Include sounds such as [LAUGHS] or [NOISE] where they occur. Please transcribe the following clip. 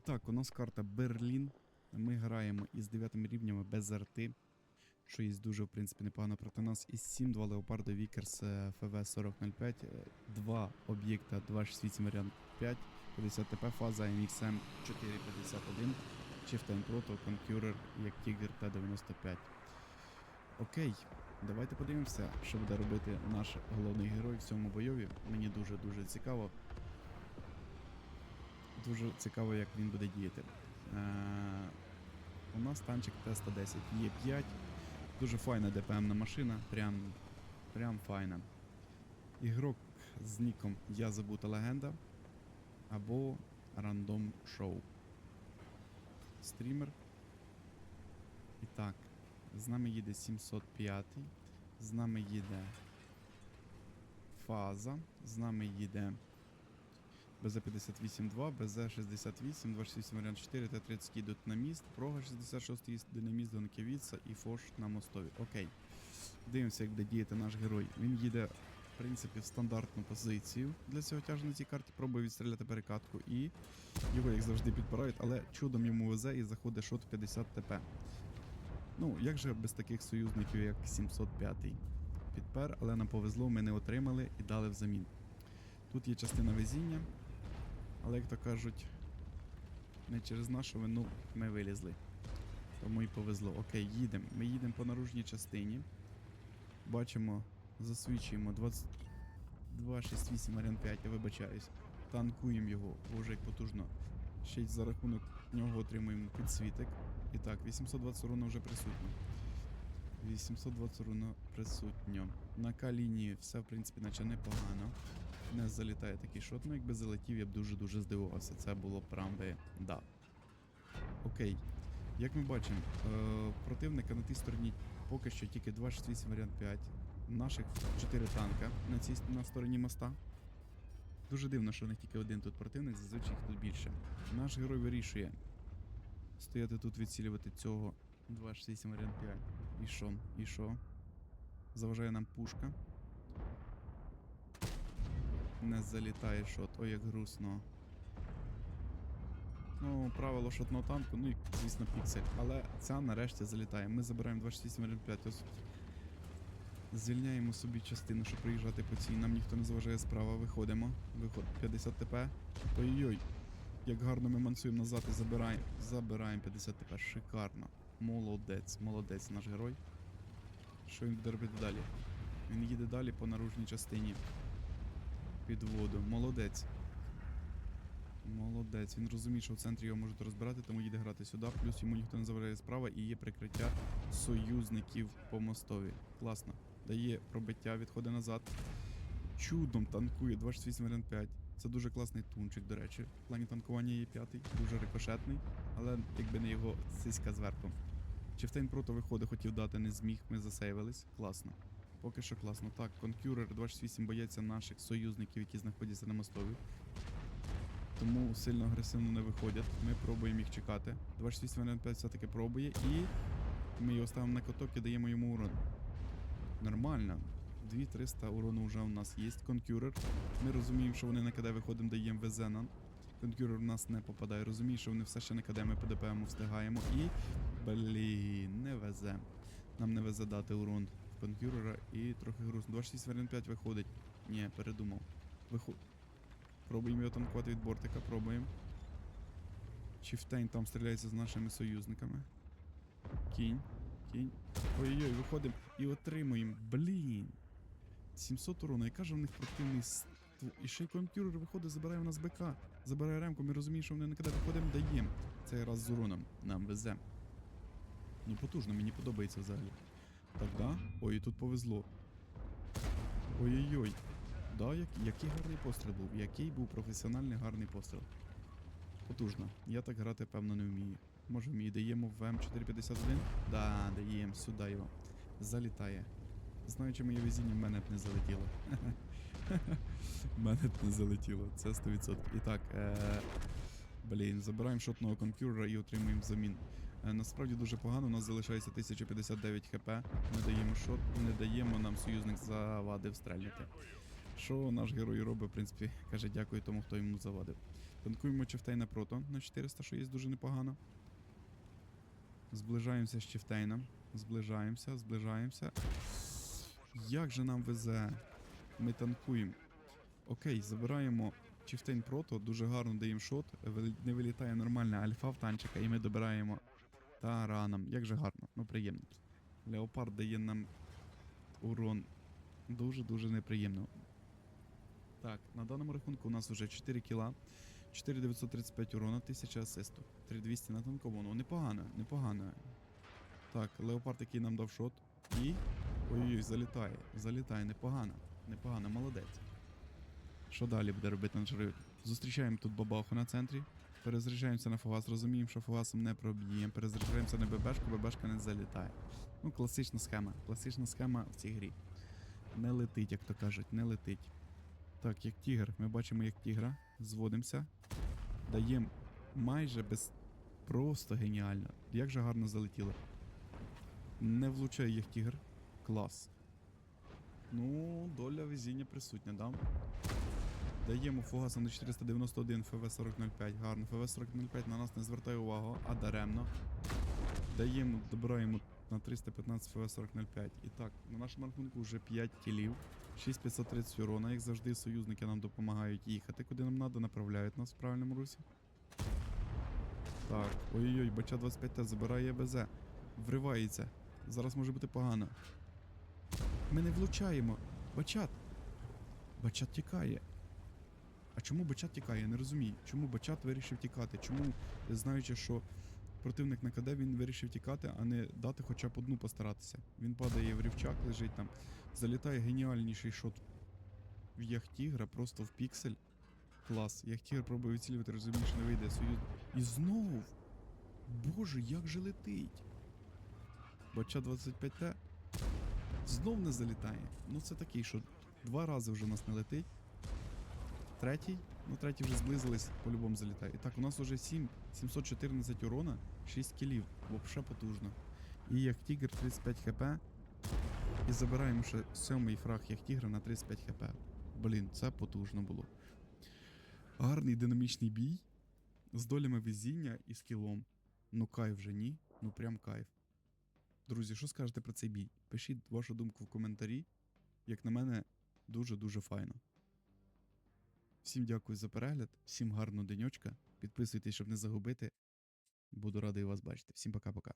так, у нас карта Берлін. Ми граємо із 9 рівнями без арти, що є дуже, в принципі, непогано проти нас. Із 7, 2 Леопардо Вікерс е, ФВ 4005, 2 об'єкта 268 варіант 5, 50 ТП фаза MXM 451, Chieftain Proto, Conqueror, як Tiger T95. Окей, давайте подивимося, що буде робити наш головний герой в цьому бойові. Мені дуже-дуже цікаво. Дуже цікаво, як він буде діяти. Е, у нас танчик Т-110 є 5. Дуже файна ДПМна машина, прям, прям файна. Ігрок з ніком Я забута легенда або Рандом Шоу. Стрімер. І так, з нами їде 705, з нами їде Фаза, з нами їде БЗ-58-2, БЗ-68, 268 варіант 4, Т-30 йдуть на міст, Прога 66 їде на міст до Наківіца і Фош на мостові. Окей. Дивимося, як буде діяти наш герой. Він їде, в принципі, в стандартну позицію для цього тяжу на цій карті, пробує відстріляти перекатку і його, як завжди, підпирають, але чудом йому везе і заходить шот 50 ТП. Ну, як же без таких союзників, як 705 Підпер, але нам повезло, ми не отримали і дали взамін. Тут є частина везіння, але, як то кажуть, не через нашу вину ми вилізли. Тому і повезло. Окей, їдемо. Ми їдемо по наружній частині. Бачимо, засвідчуємо 2268 варіант 5, я вибачаюсь. Танкуємо його, боже, як потужно. Ще й за рахунок нього отримуємо підсвітик. І так, 820 урону вже присутньо. 820 урону присутньо. На К-лінії все, в принципі, наче непогано. Не залітає такий шот, ну якби залетів, я б дуже-дуже здивувався. Це було б да. Окей. Як ми бачимо, е, противника на тій стороні поки що тільки 268 варіант 5. Наших 4 танка на цій на стороні моста. Дуже дивно, що в них тільки один тут противник, зазвичай їх тут більше. Наш герой вирішує стояти тут, відцілювати цього 268 варіант 5. І що? І що? Заважає нам пушка. Не залітає шот, ой як грустно. Ну, правило шотного танку, ну і, звісно, піксель. Але ця нарешті залітає. Ми забираємо 268 варіант 5. Звільняємо собі частину, щоб приїжджати по цій. Нам ніхто не заважає справа. Виходимо. Виход 50 ТП. Ой-ой. Як гарно ми мансуємо назад і забираємо. Забираємо 50 ТП. Шикарно. Молодець, молодець наш герой. Що він буде робити далі? Він їде далі по наружній частині. Під воду. Молодець. Молодець. Він розуміє, що в центрі його можуть розбирати, тому їде грати сюди. Плюс йому ніхто не заважає справа і є прикриття союзників по мостові. Класно. Дає пробиття, відходить назад. Чудом танкує 268 варіант 5. Це дуже класний тунчик, до речі. В плані танкування є п'ятий, дуже рикошетний, але якби не його сиська зверху. Чифтейн прото виходить, хотів дати, не зміг, ми засейвились. Класно. Поки що класно. Так, Конкюрер 268 боїться наших союзників, які знаходяться на мостові. Тому сильно агресивно не виходять. Ми пробуємо їх чекати. 268 варіант 5 все-таки пробує і ми його ставимо на каток і даємо йому урон. Нормально. 2300 урону вже у нас є. Конкюрер. Ми розуміємо, що вони на КД виходимо, даємо ВЗ. Конкюрер в нас не попадає. Розумію, що вони все ще на КД, ми по ДПМу встигаємо. І. Блін, не везе. Нам не везе дати урон в конкюрера і трохи грустно. 26 варіант 5 виходить. Ні, передумав. Виход... Пробуємо його танкувати від бортика, пробуємо. Чіфтейн там стріляється з нашими союзниками. Кінь. Кінь. Ой-ой-ой, виходимо і отримуємо. Блін. 700 урону, яка ж в них противний. І ще й конкюрер виходить, забирає в нас БК. Забирає ремку, ми розуміємо, що вони не кидають, виходимо, даємо. Цей раз з уроном. Нам везе. Ну потужно, мені подобається взагалі. Так, да? Ой, тут повезло. Ой-ой-ой. Да, як, який гарний постріл був. Який був професіональний гарний постріл. Потужно. Я так грати, певно, не вмію. Може вмію. Даємо в М451? Да, даємо сюди його. Залітає. Знаючи моє везіння, в мене б не залетіло. [LAUGHS] В мене б не залетіло. Це 100%. І так, е... блін, забираємо шотного конкюрера і отримуємо замін. Е, Насправді дуже погано, у нас залишається 1059 хп. Ми даємо шот, не даємо нам союзник завадив стрельнути. Що наш герой робить, в принципі, каже дякую тому, хто йому завадив. Танкуємо Чефтейна прото на 400, що є дуже непогано. Зближаємося з Чефтейном. Зближаємося, зближаємося. Як же нам везе? Ми танкуємо. Окей, забираємо Чифтейн прото, дуже гарно даємо шот. Не вилітає нормальна альфа в танчика, і ми добираємо тараном. Як же гарно, ну приємно. Леопард дає нам урон дуже-дуже неприємно. Так, на даному рахунку у нас вже 4 кіла, 4935 урона, 1000 асисту, 3200 на танковану. Непогано, непогано. Так, леопард, який нам дав шот. І. Ой-ой, залітає, залітає, непогано, непогано, молодець. Що далі буде робити наш рейд? Зустрічаємо тут бабаху на центрі. Перезаряджаємося на фугас, розуміємо, що фугасом не проб'ємо. Перезаряджаємося на ББшку, ББшка не залітає. Ну, класична схема. Класична схема в цій грі. Не летить, як то кажуть, не летить. Так, як тігр, ми бачимо, як тігра. Зводимося. Даємо майже без. Просто геніально. Як же гарно залетіло. Не влучає як тігр. Клас. Ну, доля везіння присутня, да? Даємо фугасом на 491 ФВ-4005. Гарно. ФВ-4005 на нас не звертає увагу, а даремно. Даємо, добираємо на 315 ФВ-4005. І так, на нашому рахунку вже 5 кілів, 6530 урона. Як завжди, союзники нам допомагають їхати, куди нам треба, направляють нас в правильному русі. Так, ой-ой-ой, бача 25Т забирає БЗ. Вривається. Зараз може бути погано. Ми не влучаємо. Бачат. Бачат тікає. А чому Бачат тікає? Я не розумію. Чому Бачат вирішив тікати? Чому, знаючи, що противник на КД, він вирішив тікати, а не дати хоча б одну постаратися. Він падає в рівчак, лежить там. Залітає геніальніший шот в Яхтігра, просто в піксель. Клас. Яхтігр пробує відцілювати, розуміє, що не вийде союз. І знову. Боже, як же летить. Бача 25Т. Знов не залітає. Ну це такий, що два рази вже у нас не летить. Третій, ну третій вже зблизились, по-любому залітає. І так, у нас вже 7, 714 урона, 6 кілів. Вообще потужно. І як тігр 35 хп. І забираємо ще сьомий фраг як тігра на 35 хп. Блін, це потужно було. Гарний динамічний бій. З долями везіння і скілом. Ну кайф вже ні. Ну прям кайф. Друзі, що скажете про цей бій? Пишіть вашу думку в коментарі. Як на мене, дуже-дуже файно. Всім дякую за перегляд, всім гарного денечка. Підписуйтесь, щоб не загубити. Буду радий вас бачити. Всім пока-пока.